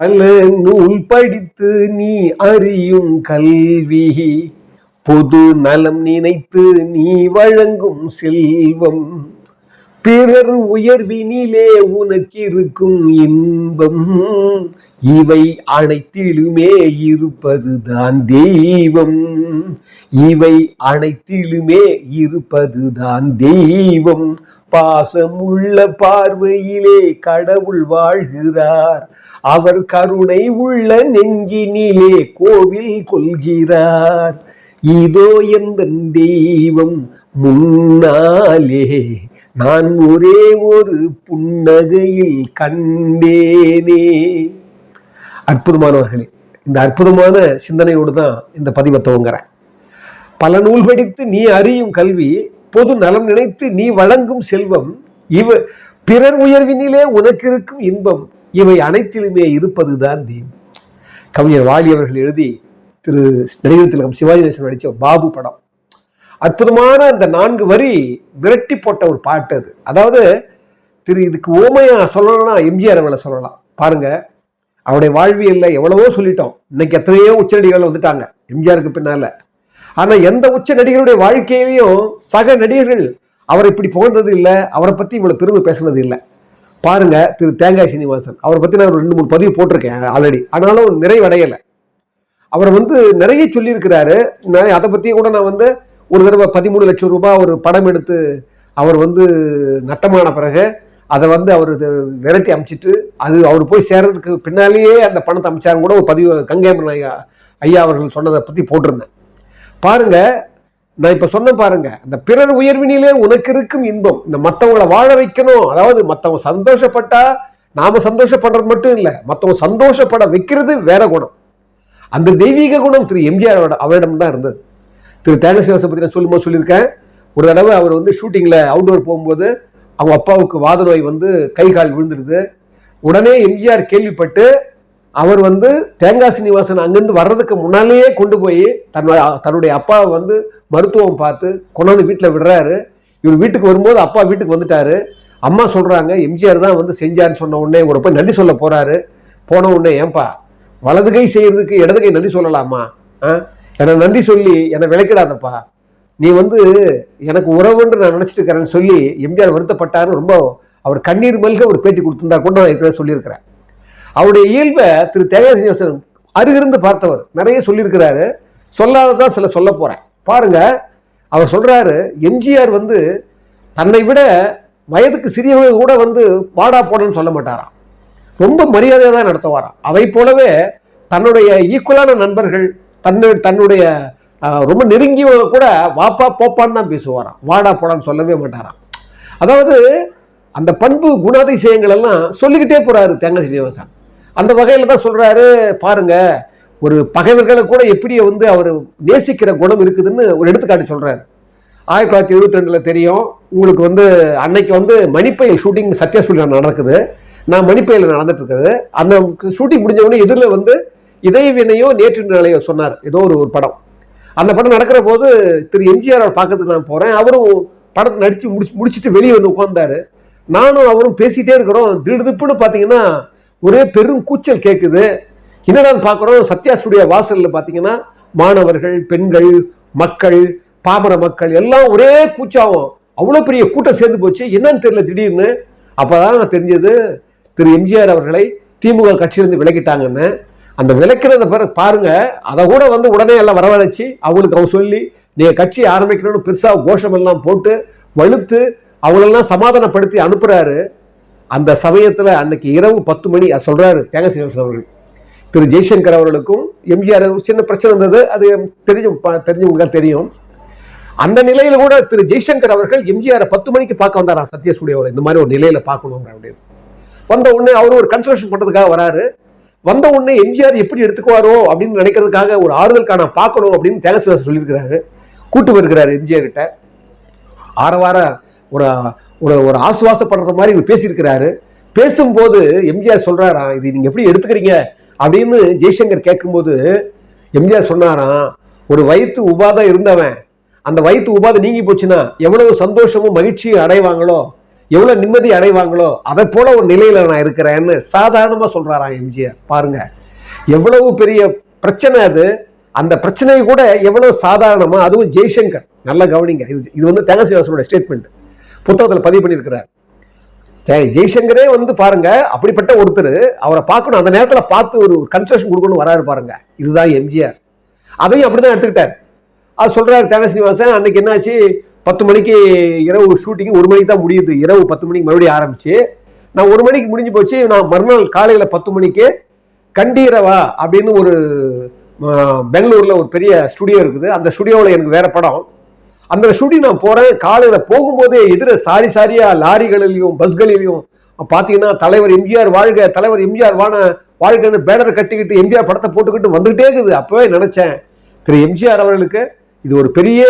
அல்ல நூல் படித்து நீ அறியும் கல்வி பொது நலம் நினைத்து நீ வழங்கும் செல்வம் பிறர் உயர்வினிலே உனக்கு இருக்கும் இன்பம் இவை அனைத்திலுமே இருப்பதுதான் தெய்வம். இவை அனைத்திலுமே இருப்பதுதான் தெய்வம். பாசமுள்ள பார்வையிலே கடவுள் வாழ்கிறார். அவர் கருணை உள்ள நெஞ்சினிலே கோவில் கொள்கிறார். இதோ எந்த தெய்வம் முன்னாலே நான் ஒரே ஒரு புன்னகையில் கண்டேனே. அற்புதமானவர்களே இந்த அற்புதமான சிந்தனையோடு தான் இந்த பதிவை துவங்குறேன். பல நூல் படித்து நீ அறியும் கல்வி பொது நலம் நினைத்து நீ வழங்கும் செல்வம் இவ பிறர் உயர்வினிலே உனக்கு இருக்கும் இன்பம் இவை அனைத்திலுமே இருப்பதுதான் தெய்வம் கவிஞர் வாலி அவர்கள் எழுதி திரு நடிகர் திலகம் சிவாஜி நேசன் நடித்த பாபு படம். அற்புதமான அந்த நான்கு வரி விரட்டி போட்ட ஒரு பாட்டு அது. அதாவது திரு இதுக்கு ஓமையா சொல்லணும்னா எம்ஜிஆர் அவளை சொல்லலாம். பாருங்க அவருடைய வாழ்வியல்ல எவ்வளவோ சொல்லிட்டோம். இன்னைக்கு எத்தனையோ உச்ச வந்துட்டாங்க. எம்ஜிஆருக்கு பின்னால. ஆனா எந்த உச்ச நடிகருடைய வாழ்க்கையிலையும் சக நடிகர்கள் அவரை இப்படி புகழ்ந்தது இல்லை அவரை பத்தி இவ்வளவு பெருமை பேசுனது இல்லை. பாருங்க திரு தேங்காய் சீனிவாசன். அவரை பத்தி நான் ரெண்டு மூணு பதிவு போட்டிருக்கேன் ஆல்ரெடி ஆனாலும் நிறைவடையலை. அவர் வந்து நிறைய சொல்லியிருக்கிறாரு. நான் அதை பத்தி கூட நான் வந்து ஒரு தடவை பதிமூணு லட்சம் ரூபாய் ஒரு படம் எடுத்து அவர் வந்து நட்டமான பிறகு அதை வந்து அவர் விரட்டி அமைச்சிட்டு அது அவர் போய் சேர்றதுக்கு பின்னாலேயே அந்த பணத்தை அமைச்சாருன்னு கூட ஒரு பதிவு கங்கைமரன் ஐயா ஐயா அவர்கள் சொன்னதை பற்றி போட்டிருந்தேன். பாருங்க நான் இப்ப சொன்ன பாருங்க இந்த பிறர் உயர்வினிலே உனக்கு இருக்கும் இன்பம் இந்த மத்தவங்களை வாழ வைக்கணும். அதாவது மத்தவங்க சந்தோஷப்பட்டா நாம சந்தோஷப்படுறது மட்டும் இல்லை மத்தவங்க சந்தோஷப்பட வைக்கிறது வேற குணம். அந்த தெய்வீக குணம் திரு எம்ஜிஆர் அவரிடம் தான் இருந்தது. திரு தேனசி சிவசை பற்றி நான் சொல்லும்போது சொல்லியிருக்கேன். ஒரு தடவை அவர் வந்து ஷூட்டிங்கில் அவுட்டோர் போகும்போது அவங்க அப்பாவுக்கு வாத நோய் வந்து கை கால் விழுந்துடுது. உடனே எம்ஜிஆர் கேள்விப்பட்டு அவர் வந்து தேங்காய் சீனிவாசன் அங்கேருந்து வர்றதுக்கு முன்னாலேயே கொண்டு போய் தன் தன்னுடைய அப்பாவை வந்து மருத்துவம் பார்த்து கொண்டாந்து வீட்டில் விடுறாரு. இவர் வீட்டுக்கு வரும்போது அப்பா வீட்டுக்கு வந்துட்டாரு. அம்மா சொல்கிறாங்க எம்ஜிஆர் தான் வந்து செஞ்சாருன்னு சொன்ன உடனே இவரை போய் நன்றி சொல்ல போகிறாரு போன உடனே ஏன்பா வலது கை செய்கிறதுக்கு இடது கை நன்றி சொல்லலாமா? ஆ? என்னை நன்றி சொல்லி என்னை விளக்கிடாதப்பா நீ வந்து எனக்கு உறவுன்னு நான் நினச்சிட்டு இருக்கிறேன்னு சொல்லி எம்ஜிஆர் வருத்தப்பட்டாருன்னு ரொம்ப அவர் கண்ணீர் மல்க ஒரு பேட்டி கொடுத்திருந்தா கூட நான் ஏற்கனவே சொல்லியிருக்கிறேன் அவருடைய இயல்பை திரு தேங்காய் சீனிவாசன் அருகிருந்து பார்த்தவர். நிறைய சொல்லியிருக்கிறாரு. சொல்லாததான் சில சொல்ல போகிறேன் பாருங்க அவர் சொல்கிறாரு எம்ஜிஆர் வந்து தன்னை விட வயதுக்கு சிறியவங்க கூட வந்து வாடா போடன்னு சொல்ல மாட்டாராம். ரொம்ப மரியாதையாக தான் நடத்துவாராம். அதை போலவே தன்னுடைய ஈக்குவலான நண்பர்கள் தன்னு தன்னுடைய ரொம்ப நெருங்கியவங்க கூட வாப்பா போப்பான்னு தான் பேசுவாராம். வாடா போடான்னு சொல்லவே மாட்டாராம். அதாவது அந்த பண்பு குணாதிசயங்கள் எல்லாம் சொல்லிக்கிட்டே போகிறாரு தேங்காய் சீனிவாசன். அந்த வகையில் தான் சொல்கிறாரு பாருங்க ஒரு பகைவர்களை கூட எப்படி வந்து அவர் நேசிக்கிற குணம் இருக்குதுன்னு ஒரு எடுத்துக்காட்டு சொல்கிறார் ஆயிரத்தி தொள்ளாயிரத்தி எழுபத்தி ரெண்டில் தெரியும் உங்களுக்கு வந்து அன்னைக்கு வந்து மணிப்பயல் ஷூட்டிங் சத்யா நடக்குது. நான் மணிப்பயில் நடந்துட்டு இருக்குது அந்த ஷூட்டிங் முடிஞ்சவுடனே எதிரில் வந்து இதய வினையோ நேற்று நிலையோ சொன்னார். ஏதோ ஒரு ஒரு படம். அந்த படம் நடக்கிற போது திரு எம்ஜிஆர் அவர் பார்க்கறதுக்கு நான் போகிறேன் அவரும் படத்தை நடித்து முடிச்சு முடிச்சுட்டு வெளியே வந்து உட்காந்தாரு நானும் அவரும் பேசிகிட்டே இருக்கிறோம். திடுதிப்புன்னு பார்த்தீங்கன்னா ஒரே பெரும் கூச்சல் கேட்குது என்னடான்னு பார்க்குறோம்? சத்யா ஸ்டுடியோ வாசலில் பார்த்தீங்கன்னா மாணவர்கள் பெண்கள் மக்கள் பாமர மக்கள் எல்லாம் ஒரே கூச்சாவும். அவ்வளோ பெரிய கூட்டம் சேர்ந்து போச்சு. என்னன்னு தெரியல திடீர்னு. அப்போதான் நான் தெரிஞ்சது திரு எம்ஜிஆர் அவர்களை திமுக கட்சியிலிருந்து விலக்கிட்டாங்கன்னு. அந்த விளக்கிறத பிறகு பாருங்க. அதை கூட வந்து உடனே எல்லாம் வரவழைச்சி அவங்களுக்கு அவங்க சொல்லி நீங்கள் கட்சி ஆரம்பிக்கணும்னு பெருசாக கோஷமெல்லாம் போட்டு வலுத்து அவங்களெல்லாம் சமாதானப்படுத்தி அனுப்புகிறாரு அந்த சமயத்தில் அன்னைக்கு இரவு பத்து மணி அது சொல்றாரு தேங்காய் சீனிவாசன் அவர்கள். திரு ஜெய்சங்கர் அவர்களுக்கும் எம்ஜிஆர் சின்ன பிரச்சனை இருந்தது. அது தெரிஞ்சு தெரிஞ்சவங்களுக்கு தெரியும். அந்த நிலையில கூட திரு ஜெய்சங்கர் அவர்கள் எம்ஜிஆரை பத்து மணிக்கு பார்க்க வந்தாராம் சத்ய ஸ்டுடியோவில் இந்த மாதிரி ஒரு நிலையில பார்க்கணும் அப்படின்னு. வந்த உடனே அவர் ஒரு கன்சல்டேஷன் பண்ணுறதுக்காக வராரு. வந்த உடனே எம்ஜிஆர் எப்படி எடுத்துக்குவாரோ அப்படின்னு நினைக்கிறதுக்காக ஒரு ஆறுதலுக்கான பார்க்கணும் அப்படின்னு தேகசிவாசன் சொல்லியிருக்கிறாரு. கூட்டு வருகிறாரு எம்ஜிஆர் கிட்ட ஆரவாரம் ஒரு ஒரு ஒரு ஆசுவாசப்படுற மாதிரி இவர் பேசியிருக்கிறாரு. பேசும்போது எம்ஜிஆர் சொல்கிறாராம் இது நீங்கள் எப்படி எடுத்துக்கிறீங்க? அப்படின்னு ஜெய்சங்கர் கேட்கும்போது எம்ஜிஆர் சொன்னாராம் ஒரு வயிற்று உபாதை இருந்தவன் அந்த வயிற்று உபாதை நீங்கி போச்சுன்னா எவ்வளவு சந்தோஷமும் மகிழ்ச்சியும் அடைவாங்களோ எவ்வளோ நிம்மதி அடைவாங்களோ அதை போல ஒரு நிலையில் நான் இருக்கிறேன்னு சாதாரணமாக சொல்கிறாராம் எம்ஜிஆர். பாருங்க எவ்வளவு பெரிய பிரச்சனை அது. அந்த பிரச்சனையை கூட எவ்வளோ சாதாரணமாக அதுவும் ஜெய்சங்கர். நல்லா கவனிங்க இது இது வந்து தேங்கசீவாசனோட ஸ்டேட்மெண்ட் புத்தகத்தில் பதிவு பண்ணியிருக்கிறார். ஜெய்சங்கரே வந்து பாருங்க அப்படிப்பட்ட ஒருத்தர் அவரை பார்க்கணும் அந்த நேரத்தில் பார்த்து ஒரு கன்ஸ்ட்ரக்ஷன் கொடுக்கணும் வராரு பாருங்க. இதுதான் எம்ஜிஆர். அதையும் அப்படி தான் எடுத்துக்கிட்டார். அது சொல்கிறார் தேவ சீனிவாசன் அன்னைக்கு என்னாச்சு? பத்து மணிக்கு இரவு ஷூட்டிங் ஒரு மணிக்கு தான் முடியுது. இரவு பத்து மணிக்கு மறுபடியும் ஆரம்பிச்சு நான் ஒரு மணிக்கு முடிஞ்சு போச்சு நான் மறுநாள் காலையில் பத்து மணிக்கு கண்டீரவா அப்படின்னு ஒரு பெங்களூரில் ஒரு பெரிய ஸ்டுடியோ இருக்குது. அந்த ஸ்டுடியோவில் எனக்கு வேறு படம். அந்த ஷூட்டிங் நான் போகிறேன் காலையில் போகும்போதே எதிர சாரி சாரியாக லாரிகளிலையும் பஸ்களிலையும் பார்த்தீங்கன்னா தலைவர் எம்ஜிஆர் வாழ்க தலைவர் எம்ஜிஆர் வான வாழ்கன்னு பேனர் கட்டிக்கிட்டு எம்ஜிஆர் படத்தை போட்டுக்கிட்டு வந்துகிட்டே இருக்குது. அப்போவே நினச்சேன் திரு எம்ஜிஆர் அவர்களுக்கு இது ஒரு பெரிய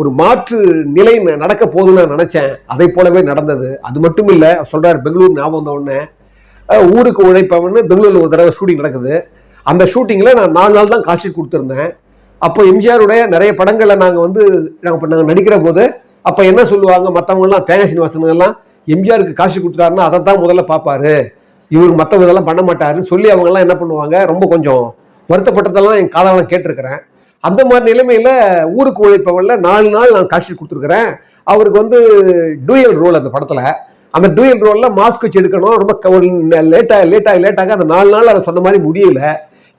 ஒரு மாற்று நிலை நடக்க போகுதுன்னு நான் அதை போலவே நடந்தது. அது மட்டும் இல்லை சொல்கிறார் பெங்களூர் ஞாபகம் வந்த உடனே ஊருக்கு உழைப்பவன்னு பெங்களூரில் ஒரு தடவை ஷூட்டிங் நடக்குது. அந்த ஷூட்டிங்கில் நான் நாலு நாள் தான் காட்சி கொடுத்துருந்தேன். அப்போ எம்ஜிஆருடைய நிறைய படங்களை நாங்கள் வந்து நாங்கள் நாங்கள் நடிக்கிற போது அப்போ என்ன சொல்லுவாங்க? மற்றவங்கலாம் தேங்க சீனிவாசன் எம்ஜிஆருக்கு காசு கொடுத்துட்டாருன்னா அதை தான் முதல்ல பார்ப்பாரு இவர் மற்றவங்க இதெல்லாம் பண்ண மாட்டாருன்னு சொல்லி அவங்கெல்லாம் என்ன பண்ணுவாங்க? ரொம்ப கொஞ்சம் வருத்தப்பட்டதெல்லாம் என் காதலாம் கேட்டிருக்கிறேன். அந்த மாதிரி நிலைமையில் ஊருக்கு உழைப்பவன்ல நாலு நாள் நான் காட்சி கொடுத்துருக்குறேன். அவருக்கு வந்து டூயல் ரோல் அந்த படத்தில். அந்த டூயல் ரோலில் மாஸ்க் வச்சு எடுக்கணும். ரொம்ப லேட்டாக லேட்டாக லேட்டாக அந்த நாலு நாள் அதை சொன்ன மாதிரி முடியல.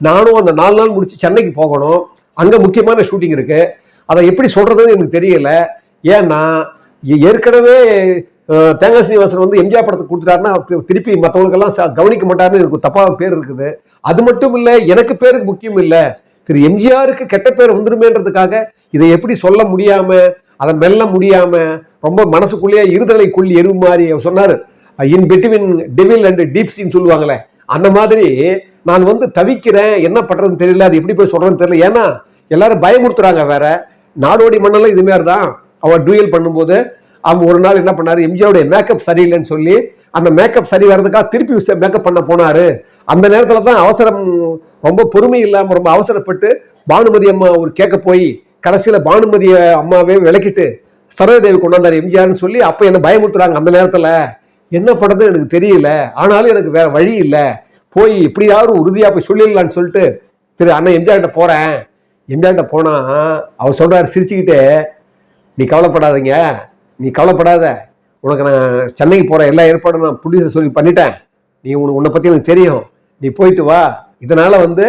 நானும் அந்த நாலு நாள் முடிச்சு சென்னைக்கு போகணும். அங்கே முக்கியமான ஷூட்டிங் இருக்கு. அதை எப்படி சொல்றதுன்னு எனக்கு தெரியல. ஏன்னா ஏற்கனவே தேங்காய் சீனிவாசன் வந்து எம்ஜிஆர் படத்துக்கு கொடுத்துட்டாருன்னா திருப்பி மற்றவங்களுக்கெல்லாம் கவனிக்க மாட்டாருன்னு எனக்கு தப்பாக பேர் இருக்குது. அது மட்டும் இல்லை எனக்கு பேருக்கு முக்கியம் இல்லை. திரு எம்ஜிஆருக்கு கெட்ட பேர் வந்துருமேன்றதுக்காக இதை எப்படி சொல்ல முடியாம அதை மெல்ல முடியாம ரொம்ப மனசுக்குள்ளேயே இருதலை கொள்ளி எருவு மாதிரி அவர் in between devil and deep sea சொல்லுவாங்களே. அந்த மாதிரி நான் வந்து தவிக்கிறேன் என்ன பண்றதுன்னு தெரியல. அது எப்படி போய் சொல்கிறேன்னு தெரியல. ஏன்னா எல்லாரும் பயமுறுத்துறாங்க வேற. நாடோடி மண்ணெல்லாம் இது மாதிரி தான் அவர் டூயல் பண்ணும்போது அவன் ஒரு நாள் என்ன பண்ணார்? எம்ஜிஆருடைய மேக்கப் சரியில்லைன்னு சொல்லி அந்த மேக்கப் சரி வர்றதுக்காக திருப்பி மேக்கப் பண்ண போனார். அந்த நேரத்தில் தான் அவசரம் ரொம்ப பொறுமை இல்லாமல் ரொம்ப அவசரப்பட்டு பானுமதி அம்மா ஒரு கேட்க போய் கடைசியில் பானுமதி அம்மாவே விளக்கிட்டு சரோஜதேவி கொண்டாந்தார் எம்ஜிஆர்னு சொல்லி அப்போ என்ன பயமுறுத்துறாங்க அந்த நேரத்தில். என்ன பண்ணுறது எனக்கு தெரியல. ஆனாலும் எனக்கு வேற வழி இல்லை. போய் எப்படியாவது உறுதியாக போய் சொல்லிடலான்னு சொல்லிட்டு திரு அண்ணன் எம்ஜிஆர்கிட்ட போகிறேன் எம்ஜிஆர்கிட்ட போனால் அவர் சொல்கிறார் சிரிச்சுக்கிட்டே நீ கவலைப்படாதீங்க நீ கவலைப்படாத. உனக்கு நான் சென்னைக்கு போகிற எல்லா ஏற்பாடும் நான் புடிச்சு சொல்லி பண்ணிட்டேன். நீ உனக்கு உன்னை பற்றி எனக்கு தெரியும். நீ போயிட்டு வா. இதனால் வந்து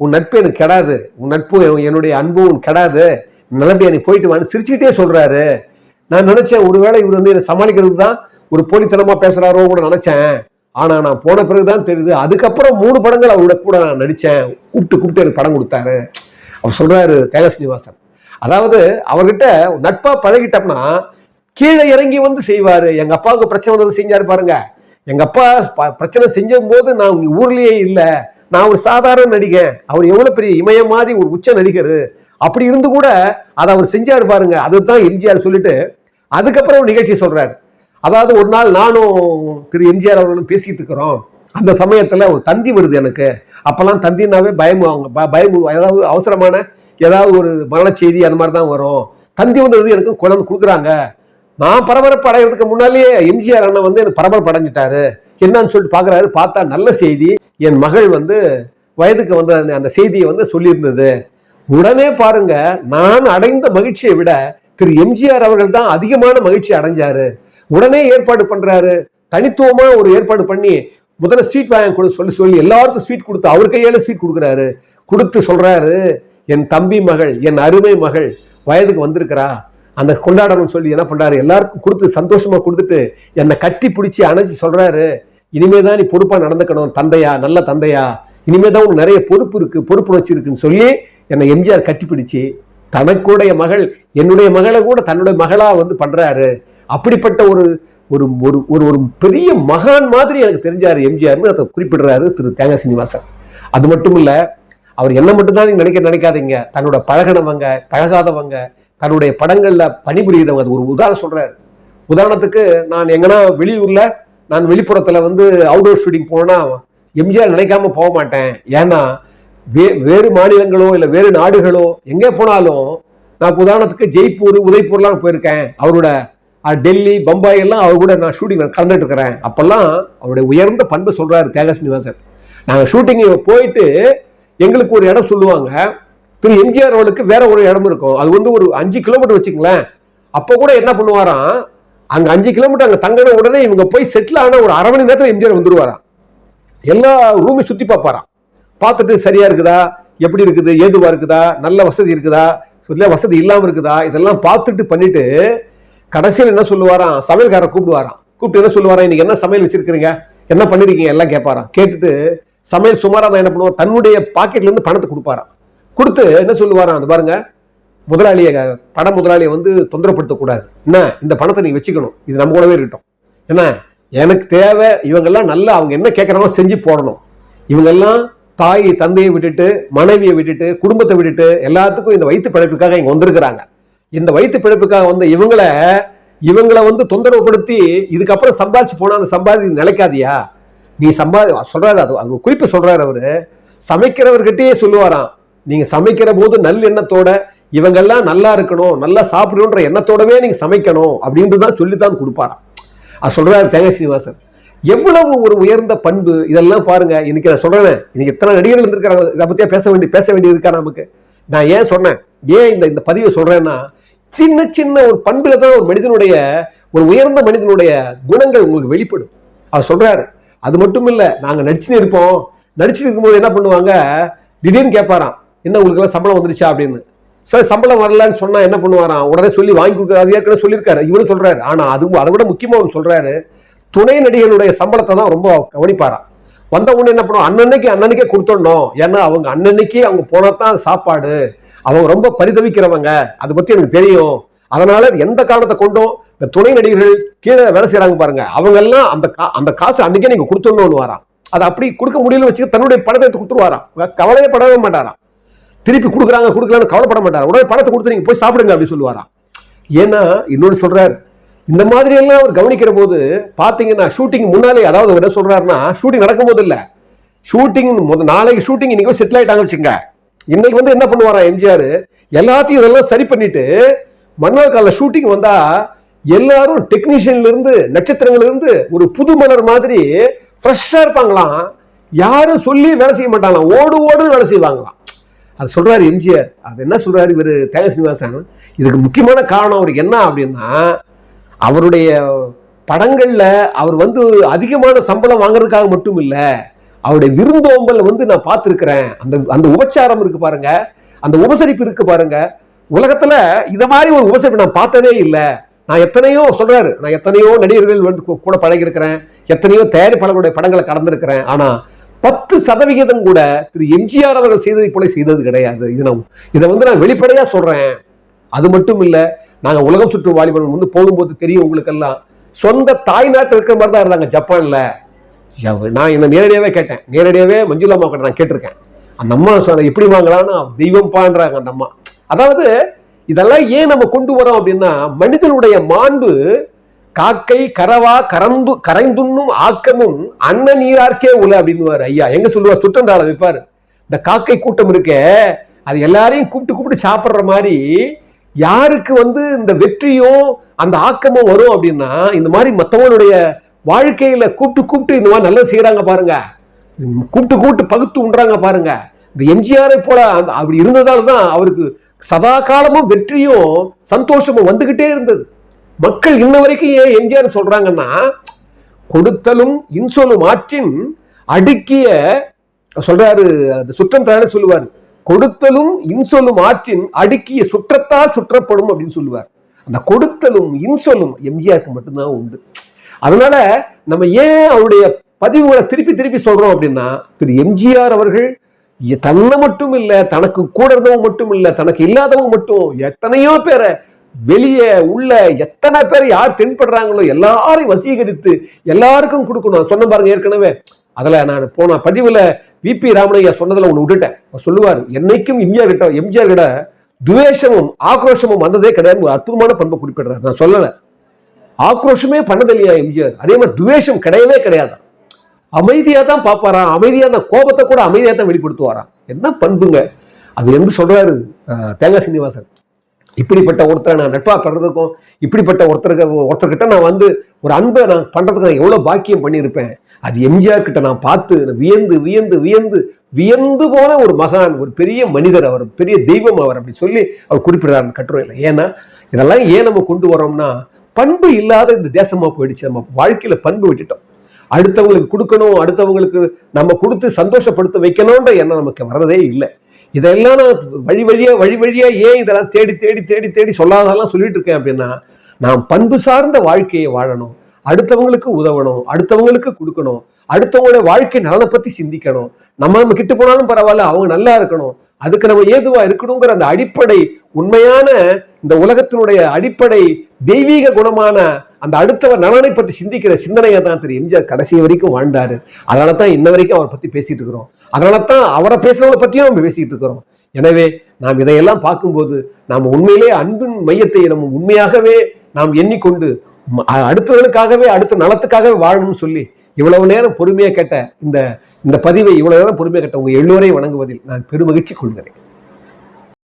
உன் நட்பு எனக்கு கெடாது. உன் நட்பு என்னுடைய அன்பும் உனக்கு கெடாது. நல்லபடியா நீ போயிட்டு வான்னு சிரிச்சுக்கிட்டே சொல்கிறாரு நான் நினச்சேன் ஒருவேளை இவர் வந்து என்னை சமாளிக்கிறதுக்கு தான் ஒரு போலித்தனமாக பேசுகிறாரோ கூட நினச்சேன். ஆனால் நான் போன பிறகு தான் தெரியுது. அதுக்கப்புறம் மூணு படங்கள் அவரோட கூட நான் நடித்தேன் கூப்பிட்டு கூப்பிட்டு எனக்கு படம் கொடுத்தாரு. அவர் சொல்றாரு தேக சீனிவாசன். அதாவது அவர்கிட்ட நட்பா பழகிட்டோம்னா கீழே இறங்கி வந்து செய்வாரு. எங்க அப்பாவுக்கு பிரச்சனை வந்தது செஞ்சாரு பாருங்க. எங்க அப்பா பிரச்சனை செஞ்ச போது நான் ஊர்லயே இல்லை. நான் ஒரு சாதாரண நடிகன். அவர் எவ்வளவு பெரிய இமய மாதிரி ஒரு உச்ச நடிகர். அப்படி இருந்து கூட அதை அவர் செஞ்சாரு பாருங்க. அதுதான் எம்ஜிஆர் சொல்லிட்டு அதுக்கப்புறம் ஒரு நிகழ்ச்சி சொல்றாரு. அதாவது ஒரு நாள் நானும் திரு எம்ஜிஆர் அவர்களும் பேசிக்கிட்டு இருக்கிறோம். அந்த சமயத்தில் ஒரு தந்தி வருது எனக்கு. அப்போல்லாம் தந்தினாவே பயமுவாங்க ப- பயம் ஏதாவது அவசரமான ஏதாவது ஒரு மரண செய்தி அந்த மாதிரி தான் வரும். தந்தி வந்தது எனக்கு குழந்தை கொடுக்குறாங்க. நான் பரபரப்பு அடைகிறதுக்கு முன்னாலேயே எம்ஜிஆர் அண்ணன் வந்து எனக்கு பரபரப்பு அடைஞ்சிட்டாரு. என்னன்னு சொல்லிட்டு பார்க்குறாரு பார்த்தா நல்ல செய்தி. என் மகள் வந்து வயதுக்கு வந்த அந்த- அந்த செய்தியை வந்து சொல்லியிருந்தது. உடனே பாருங்க நான் அடைந்த மகிழ்ச்சியை விட திரு எம்ஜிஆர் அவர்கள் தான் அதிகமான மகிழ்ச்சி அடைஞ்சாரு. உடனே ஏற்பாடு பண்றாரு. தனித்துவமா ஒரு ஏற்பாடு பண்ணி முதல்ல ஸ்வீட் வாங்கி கொடு சொல்லி சொல்லி எல்லாருக்கும் ஸ்வீட் கொடுத்து அவர் கையால ஸ்வீட் கொடுக்குறாரு. கொடுத்து சொல்றாரு என் தம்பி மகள் என் அருமை மகள் வயதுக்கு வந்திருக்கிறா. அந்த கொண்டாடணும்னு சொல்லி என்ன பண்றாரு? எல்லாருக்கும் கொடுத்து சந்தோஷமா கொடுத்துட்டு என்னை கட்டி பிடிச்சி அணைச்சி சொல்றாரு. இனிமே தான் நீ பொறுப்பா நடந்துக்கணும் தந்தையா நல்ல தந்தையா. இனிமே தான் உனக்கு நிறைய பொறுப்பு இருக்கு பொறுப்புணர்ச்சி இருக்குன்னு சொல்லி என்னை எம்ஜிஆர் கட்டி பிடிச்சி தனக்குடைய மகள் என்னுடைய மகளை கூட தன்னுடைய மகளா வந்து பண்றாரு. அப்படிப்பட்ட ஒரு ஒரு ஒரு ஒரு ஒரு பெரிய மகான் மாதிரி எனக்கு தெரிஞ்சாரு எம்ஜிஆர்னு அதை குறிப்பிடுறாரு திரு தேங்காய் சீனிவாசன். அது மட்டும் இல்லை அவர் என்ன மட்டும்தான் நினைக்க நினைக்காதீங்க. தன்னோட பழகினவங்க பழகாதவங்க தன்னுடைய படங்களில் பணிபுரிகிறவங்க அது ஒரு உதாரணம் சொல்கிறாரு உதாரணத்துக்கு நான் எங்கன்னா வெளியூரில் நான் வெளிப்புறத்தில் வந்து அவுடோர் ஷூட்டிங் போனேன்னா எம்ஜிஆர் நினைக்காம போக மாட்டேன். ஏன்னா வே வேறு மாநிலங்களோ இல்லை வேறு நாடுகளோ எங்கே போனாலும் நான் உதாரணத்துக்கு ஜெய்ப்பூர் உதய்பூர்லாம் போயிருக்கேன். அவரோட டெல்லி பம்பாய் எல்லாம் அவர் கூட நான் ஷூட்டிங் கலந்துட்டு இருக்கிறேன். அப்போல்லாம் அவருடைய உயர்ந்த பண்பு சொல்றாரு தேகா ஸ்ரீனிவாசன் நாங்கள் ஷூட்டிங் போயிட்டு எங்களுக்கு ஒரு இடம் சொல்லுவாங்க. திரு எம்ஜிஆர் அவளுக்கு வேற ஒரு இடம் இருக்கும். அது வந்து ஒரு அஞ்சு கிலோமீட்டர் வச்சுங்களேன் அப்போ கூட என்ன பண்ணுவாராம்? அங்கே அஞ்சு கிலோமீட்டர் அங்கே தங்கின உடனே இவங்க போய் செட்டில் ஆன ஒரு அரை மணி நேரத்தில் எம்ஜிஆர் வந்துடுவாராம் எல்லா ரூமையும் சுற்றி பார்ப்பாராம். பார்த்துட்டு சரியாக இருக்குதா? எப்படி இருக்குது? ஏதுவாக இருக்குதா? நல்ல வசதி இருக்குதா? இல்ல வசதி இல்லாமல் இருக்குதா? இதெல்லாம் பார்த்துட்டு பண்ணிட்டு கடைசியில் என்ன சொல்லுவாராம்? சமையல்காரரை கூப்பிடுவாராம். கூப்பிட்டு என்ன சொல்லுவாராம்? இன்னைக்கு என்ன சமையல் வச்சிருக்கிறீங்க? என்ன பண்ணிருக்கீங்க? எல்லாம் கேட்பாராம். கேட்டுட்டு சமையல் சுமாராக தான் என்ன பண்ணுவோம் தன்னுடைய பாக்கெட்ல இருந்து பணத்தை கொடுப்பாராம். கொடுத்து என்ன சொல்லுவாராம்? அது பாருங்க முதலாளியை பட முதலாளியை வந்து தொந்தரப்படுத்தக்கூடாது என்ன? இந்த பணத்தை நீ வச்சுக்கணும். இது நம்ம கூடவே இருக்கட்டும். என்ன? எனக்கு தேவை இவங்கெல்லாம் நல்லா அவங்க என்ன கேட்குறாங்களோ செஞ்சு போடணும். இவங்கெல்லாம் தாய் தந்தையை விட்டுட்டு மனைவியை விட்டுட்டு குடும்பத்தை விட்டுட்டு எல்லாத்துக்கும் இந்த வயிற்று படைப்புக்காக இங்கே வந்திருக்கிறாங்க. இந்த வயிற்று பிழைப்புக்காக வந்த இவங்களை இவங்களை வந்து தொந்தரவுப்படுத்தி இதுக்கப்புறம் சம்பாதிச்சு போனா அந்த சம்பாதி நிலைக்காதியா? நீ சம்பாதி சொல்றாரு அது அது குறிப்பு சொல்றாரு அவரு. சமைக்கிறவர்கிட்டயே சொல்லுவாராம். நீங்க சமைக்கிற போது நல்லெண்ணத்தோட இவங்கெல்லாம் நல்லா இருக்கணும் நல்லா சாப்பிடணுன்ற எண்ணத்தோடவே நீங்க சமைக்கணும் அப்படின்ட்டு தான் சொல்லித்தான் கொடுப்பாராம். அது சொல்றாரு தேங்காய் சீனிவாசன். எவ்வளவு ஒரு உயர்ந்த பண்பு இதெல்லாம் பாருங்க. இன்னைக்கு நான் சொல்றேன். இன்னைக்கு எத்தனை நடிகர்கள் இருந்திருக்காங்க. இதை பத்தியா பேச வேண்டி பேச வேண்டியது இருக்கா நமக்கு? நான் ஏன் சொன்னேன்? ஏன் இந்த இந்த பதிவை சொல்றேன்னா சின்ன சின்ன ஒரு பண்பில் தான் ஒரு மனிதனுடைய ஒரு உயர்ந்த மனிதனுடைய குணங்கள் உங்களுக்கு வெளிப்படும். அவர் சொல்றாரு அது மட்டும் இல்லை நாங்கள் நடிச்சுன்னு இருப்போம். நடிச்சுட்டு இருக்கும்போது என்ன பண்ணுவாங்க? திடீர்னு கேட்பாராம் என்ன உங்களுக்கு எல்லாம் சம்பளம் வந்துருச்சா அப்படின்னு. சார் சம்பளம் வரலன்னு சொன்னால் என்ன பண்ணுவாராம்? உடனே சொல்லி வாங்கி கொடுக்க அது ஏற்கனவே சொல்லியிருக்காரு இவரும் சொல்கிறாரு ஆனால் அது அதை விட முக்கியமாக ஒன்று சொல்கிறாரு துணை நடிகர்களுடைய சம்பளத்தை தான் ரொம்ப கவனிப்பாராம். வந்த உடனே என்ன பண்ணுவோம்? அன்னன்னைக்கு அன்னன்னைக்கே கொடுத்துடணும். ஏன்னா அவங்க அன்னன்னைக்கு அவங்க போனால் தான் சாப்பாடு. அவங்க ரொம்ப பரிதவிக்கிறவங்க. அதை பத்தி எனக்கு தெரியும். அதனால எந்த காரணத்தை கொண்டும் இந்த துணை நடிகர்கள் கீழே வேலை செய்யறாங்க பாருங்க. அவங்க எல்லாம் அந்த கா அந்த காசு அன்னைக்கே நீங்க கொடுத்துடணும்னு வரான். அதை அப்படி கொடுக்க முடியல வச்சு தன்னுடைய பணத்தை கொடுத்துருவாராம். கவலையே படவே மாட்டாராம். திருப்பி கொடுக்குறாங்க கொடுக்கலான்னு கவலைப்பட மாட்டார் உடனே பணத்தை கொடுத்து நீங்க போய் சாப்பிடுங்க அப்படின்னு சொல்லுவாராம். ஏன்னா இன்னொன்று சொல்றாரு. இந்த மாதிரி எல்லாம் அவர் கவனிக்கிற போது பாத்தீங்கன்னா ஷூட்டிங் முன்னாலே அதாவது அவர் என்ன சொல்றாருன்னா ஷூட்டிங் நடக்கும் போது இல்ல. ஷூட்டிங் முத நாளைக்கு ஷூட்டிங் இன்னைக்கு செட்டில் ஆயிட்டாங்க வச்சுங்க இன்னைக்கு வந்து என்ன பண்ணுவாரா எம்ஜிஆர்? எல்லாத்தையும் இதெல்லாம் சரி பண்ணிட்டு மன்னர் கால ஷூட்டிங் வந்தா எல்லாரும் டெக்னீஷியன்ல இருந்து நட்சத்திரங்கள்ல இருந்து ஒரு புது மலர் மாதிரி ஃப்ரெஷ்ஷா இருப்பாங்களாம். யாரும் சொல்லி வேலை செய்ய மாட்டாங்களாம். ஓடு ஓடுன்னு வேலை செய்வாங்களாம். அது சொல்றாரு எம்ஜிஆர். அது என்ன சொல்றாரு இவர்? தேக சீனிவாசன். இதுக்கு முக்கியமான காரணம் அவருக்கு என்ன அப்படின்னா அவருடைய படங்கள்ல அவர் வந்து அதிகமான சம்பளம் வாங்குறதுக்காக மட்டும் இல்லை அவருடைய விருந்தோம்பல் வந்து நான் பார்த்துருக்கிறேன். அந்த அந்த உபச்சாரம் இருக்கு பாருங்க. அந்த உபசரிப்பு இருக்கு பாருங்க. உலகத்துல இதை மாதிரி ஒரு உபசரிப்பு நான் பார்த்ததே இல்லை. நான் எத்தனையோ சொல்றாரு. நான் எத்தனையோ நடிகர்கள் வந்து கூட பழகிருக்கிறேன் எத்தனையோ தயாரிப்பாளர்களுடைய படங்களை கடந்திருக்கிறேன். ஆனா பத்து சதவிகிதம் கூட திரு எம்ஜிஆர் அவர்கள் செய்ததை போல செய்தது கிடையாது. இது நான் இதை வந்து நான் வெளிப்படையா சொல்றேன். அது மட்டும் இல்லை நாங்கள் உலகம் சுற்று வாலிபர்கள் வந்து போகும்போது தெரியும் உங்களுக்கெல்லாம். சொந்த தாய்நாட்டில் இருக்கிற மாதிரி தான் இருந்தாங்க ஜப்பான்ல. நான் என்ன நேரடியாகவே கேட்டேன். நேரடியாகவே மஞ்சுளா அம்மா கிட்ட நான் கேட்டிருக்கேன். அந்த அம்மா சொன்ன எப்படி வாங்கலாம்னு தெய்வம் பான்றாங்க அந்த அம்மா. அதாவது இதெல்லாம் ஏன் நம்ம கொண்டு வரோம் அப்படின்னா மனிதனுடைய மாண்பு காக்கை கரவா கரந்து கரைந்துண்ணும் ஆக்கமும் அன்ன நீரார்க்கே உல அப்படின்னுவார் ஐயா. எங்க சொல்லுவார்? சுற்றந்தாள வைப்பாரு. இந்த காக்கை கூட்டம் இருக்கே அது எல்லாரையும் கூப்பிட்டு கூப்பிட்டு சாப்பிட்ற மாதிரி யாருக்கு வந்து இந்த வெற்றியும் அந்த ஆக்கமும் வரும் அப்படின்னா இந்த மாதிரி மற்றவனுடைய வாழ்க்கையில கூப்பிட்டு கூப்பிட்டு இந்த மாதிரி நல்லா செய்யறாங்க பாருங்க. கூப்பிட்டு கூப்பிட்டு பகுத்து உண்றாங்க பாருங்க. இந்த எம்ஜிஆரை போல அந்த அப்படி இருந்ததால தான் அவருக்கு சதா காலமும் வெற்றியும் சந்தோஷமும் வந்துகிட்டே இருந்தது. மக்கள் இன்ன வரைக்கும் ஏன் எம்ஜிஆர் சொல்றாங்கன்னா கொடுத்தலும் இன்சொலும் ஆற்றின் அடுக்கிய சொல்றாரு அந்த சுற்றம் தானே சொல்லுவார் கொடுத்தலும் இன்சொலும் ஆற்றின் அடுக்கிய சுற்றத்தால் சுற்றப்படும் அப்படின்னு சொல்லுவார். அந்த கொடுத்தலும் இன்சொலும் எம்ஜிஆருக்கு மட்டும்தான் உண்டு. அதனால நம்ம ஏன் அவருடைய பதிவுகளை திருப்பி திருப்பி சொல்றோம் அப்படின்னா திரு. எம்ஜிஆர் அவர்கள் தன்னை மட்டும் இல்லை தனக்கு கூட இருந்தவங்க மட்டும் இல்லை தனக்கு இல்லாதவங்க மட்டும் எத்தனையோ பேரை வெளியே உள்ள எத்தனை பேர் யார் தென்படுறாங்களோ எல்லாரையும் வசீகரித்து எல்லாருக்கும் கொடுக்கணும். சொன்ன பாருங்க ஏற்கனவே. அதில் நான் போன பதிவில் விபி ராமனையா சொன்னதில் ஒன்று விட்டுட்டேன். அவர் சொல்லுவார் என்னைக்கும் எம்ஜிஆர் கிட்ட எம்ஜிஆர் கிட்ட துவேஷமும் ஆக்ரோஷமும் வந்ததே கிடையாது. ஒரு அற்புதமான பண்பை குறிப்பிடுறாரு. நான் சொல்லலை. ஆக்ரோஷமே பண்ணதில்லையா எம்ஜிஆர்? அதே மாதிரி துவேஷம் கிடையவே கிடையாது. அமைதியாக தான் பார்ப்பாராம். அமைதியா அந்த கோபத்தை கூட அமைதியா தான் வெளிப்படுத்துவாராம். என்ன பண்புங்க? அது என்று சொல்றாரு தேங்காய் சீனிவாசன். இப்படிப்பட்ட ஒருத்தரை நான் நட்பாக பண்ணுறதுக்கும் இப்படிப்பட்ட ஒருத்தருக்கு ஒருத்தர்கிட்ட நான் வந்து ஒரு அன்பை நான் பண்ணுறதுக்கு நான் எவ்வளவு பாக்கியம் பண்ணியிருப்பேன். அது எம்ஜிஆர் கிட்ட நான் பார்த்து வியந்து வியந்து வியந்து வியந்து போன ஒரு மகான் ஒரு பெரிய மனிதர் அவர் பெரிய தெய்வம் அவர் அப்படி சொல்லி அவர் குறிப்பிடுறாரு கட்டுரையில். ஏன்னா இதெல்லாம் ஏன் நம்ம கொண்டு வரோம்னா பண்பு இல்லாத இந்த தேசமா போயிடுச்சு. நம்ம வாழ்க்கையில பண்பு விட்டுட்டோம். அடுத்தவங்களுக்கு கொடுக்கணும் அடுத்தவங்களுக்கு நம்ம கொடுத்து சந்தோஷப்படுத்த வைக்கணும்ன்ற எண்ணம் நமக்கு வர்றதே இல்லை. இதெல்லாம் நான் வழி வழியா வழி வழியா ஏன் இதெல்லாம் தேடி தேடி தேடி தேடி சொல்லாதெல்லாம் சொல்லிட்டு இருக்கேன் அப்படின்னா நாம் பண்பு சார்ந்த வாழ்க்கையை வாழணும். அடுத்தவங்களுக்கு உதவணும் அடுத்தவங்களுக்கு கொடுக்கணும் அடுத்தவங்களுடைய வாழ்க்கை நலனை பத்தி சிந்திக்கணும். நம்ம நம்ம கிட்ட போனாலும் பரவாயில்ல அவங்க நல்லா இருக்கணும். அதுக்கு நம்ம ஏதுவா இருக்கணுங்கிற அந்த அடிப்படை உண்மையான இந்த உலகத்தினுடைய அடிப்படை தெய்வீக குணமான அந்த அடுத்தவர் நலனை பற்றி சிந்திக்கிற சிந்தனையை தான் திரு எம்ஜிஆர் கடைசி வரைக்கும் வாழ்ந்தாரு. அதனால தான் இன்ன வரைக்கும் அவரை பத்தி பேசிட்டு இருக்கிறோம். அதனால தான் அவரை பேசுறவங்களை பற்றியும் நம்ம பேசிட்டு இருக்கிறோம். எனவே நாம் இதையெல்லாம் பார்க்கும்போது நாம் உண்மையிலே அன்பின் மையத்தை நம்ம உண்மையாகவே நாம் எண்ணிக்கொண்டு அடுத்தவர்களுக்காகவே அடுத்த நலத்துக்காகவே வாழணும்னு சொல்லி இவ்வளவு நேரம் பொறுமையாக கேட்ட இந்த இந்த பதிவை இவ்வளவு நேரம் பொறுமையாக கேட்ட உங்க எல்லோரையும் வணங்குவதில் நான் பெருமகிழ்ச்சி கொள்கிறேன்.